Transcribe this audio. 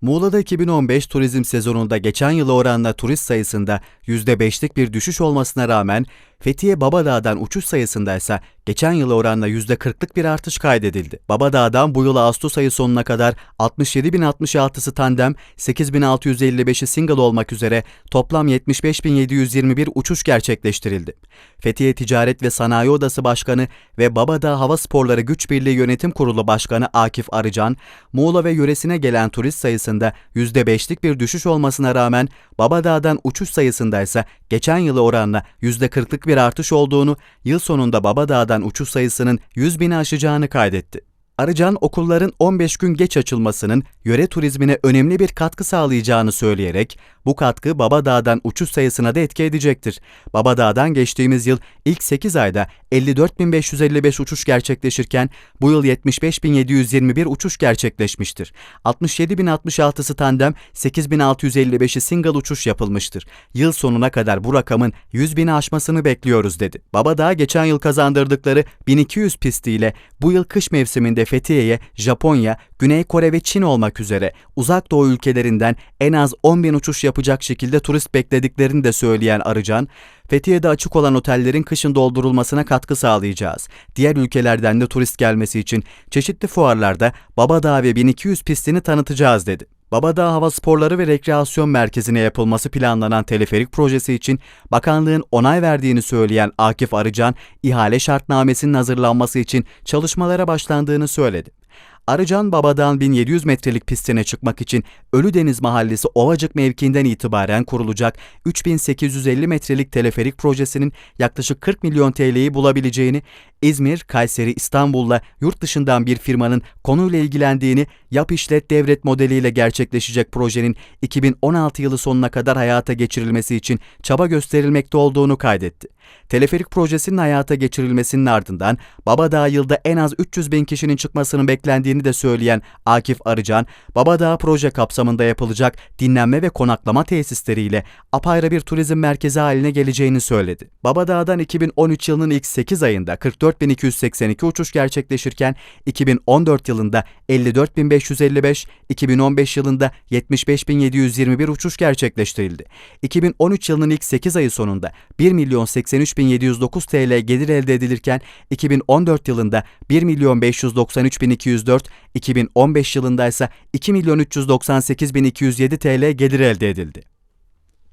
Muğla'da 2015 turizm sezonunda geçen yıla oranla turist sayısında %5'lik bir düşüş olmasına rağmen Fethiye Babadağ'dan uçuş sayısında ise geçen yıla oranla %40'lık bir artış kaydedildi. Babadağ'dan bu yıl Ağustos ayı sonuna kadar 67.066'sı tandem, 8.655'i single olmak üzere toplam 75.721 uçuş gerçekleştirildi. Fethiye Ticaret ve Sanayi Odası Başkanı ve Babadağ Hava Sporları Güç Birliği Yönetim Kurulu Başkanı Akif Arıcan, Muğla ve yöresine gelen turist sayısında %5'lik bir düşüş olmasına rağmen Babadağ'dan uçuş sayısında ise geçen yıla oranla %40'lık bir artış olduğunu, yıl sonunda Babadağ'dan uçuş sayısının 100 bini aşacağını kaydetti. Arıcan okulların 15 gün geç açılmasının yöre turizmine önemli bir katkı sağlayacağını söyleyerek bu katkı Babadağ'dan uçuş sayısına da etki edecektir. Babadağ'dan geçtiğimiz yıl ilk 8 ayda 54.555 uçuş gerçekleşirken bu yıl 75.721 uçuş gerçekleşmiştir. 67.066'sı tandem, 8.655'i single uçuş yapılmıştır. Yıl sonuna kadar bu rakamın 100.000'i aşmasını bekliyoruz dedi. Babadağ geçen yıl kazandırdıkları 1200 pistiyle bu yıl kış mevsiminde Fethiye'ye Japonya, Güney Kore ve Çin olmak üzere uzak doğu ülkelerinden en az 10.000 uçuş yapacak şekilde turist beklediklerini de söyleyen Arıcan, Fethiye'de açık olan otellerin kışın doldurulmasına katkı sağlayacağız. Diğer ülkelerden de turist gelmesi için çeşitli fuarlarda Babadağ ve 1200 pistini tanıtacağız dedi. Babadağ Hava Sporları ve Rekreasyon Merkezi'ne yapılması planlanan teleferik projesi için bakanlığın onay verdiğini söyleyen Akif Arıcan, ihale şartnamesinin hazırlanması için çalışmalara başlandığını söyledi. Arıcan Babadağ'ın 1700 metrelik pistine çıkmak için Ölüdeniz Mahallesi Ovacık mevkiinden itibaren kurulacak 3850 metrelik teleferik projesinin yaklaşık 40 milyon TL'yi bulabileceğini, İzmir, Kayseri, İstanbul'la yurt dışından bir firmanın konuyla ilgilendiğini, yap işlet devret modeliyle gerçekleşecek projenin 2016 yılı sonuna kadar hayata geçirilmesi için çaba gösterilmekte olduğunu kaydetti. Teleferik projesinin hayata geçirilmesinin ardından Babadağ yılda en az 300 bin kişinin çıkmasının beklendiğini de söyleyen Akif Arıcan, Babadağ proje kapsamında yapılacak dinlenme ve konaklama tesisleriyle apayrı bir turizm merkezi haline geleceğini söyledi. Babadağ'dan 2013 yılının ilk 8 ayında 44.282 uçuş gerçekleşirken 2014 yılında 54.555, 2015 yılında 75.721 uçuş gerçekleştirildi. 2013 yılının ilk 8 ayı sonunda 1 milyon 83.709 TL gelir elde edilirken 2014 yılında 1 milyon 593.204, 2015 yılında ise 2 milyon 398.207 TL gelir elde edildi.